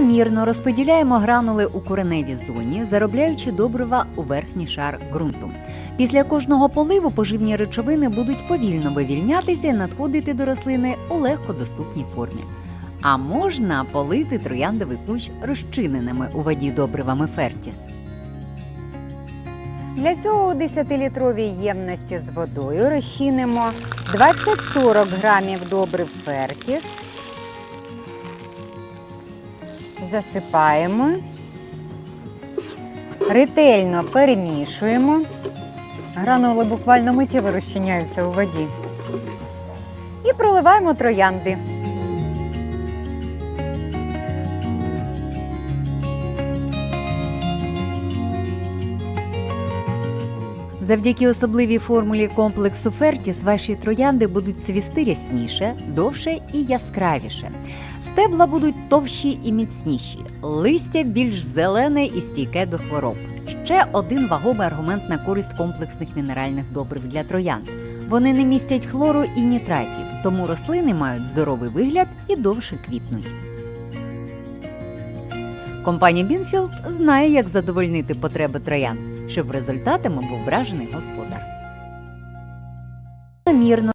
Мірно розподіляємо гранули у кореневій зоні, заробляючи добрива у верхній шар ґрунту. Після кожного поливу поживні речовини будуть повільно вивільнятися і надходити до рослини у легкодоступній формі. А можна полити трояндовий кущ розчиненими у воді добривами Фертіс. Для цього у 10-літровій ємності з водою розчинимо 20-40 грамів добрив Фертіс. Засипаємо, ретельно перемішуємо. Гранули буквально миттєво розчиняються у воді. І проливаємо троянди. Завдяки особливій формулі комплексу Фертіс ваші троянди будуть цвісти рясніше, довше і яскравіше. Стебла будуть товщі і міцніші, листя більш зелене і стійке до хвороб. Ще один вагомий аргумент на користь комплексних мінеральних добрив для троянд. Вони не містять хлору і нітратів, тому рослини мають здоровий вигляд і довше квітнуть. Компанія Бінфілд знає, як задовольнити потреби троянд, щоб результатами був вражений господар. Мірно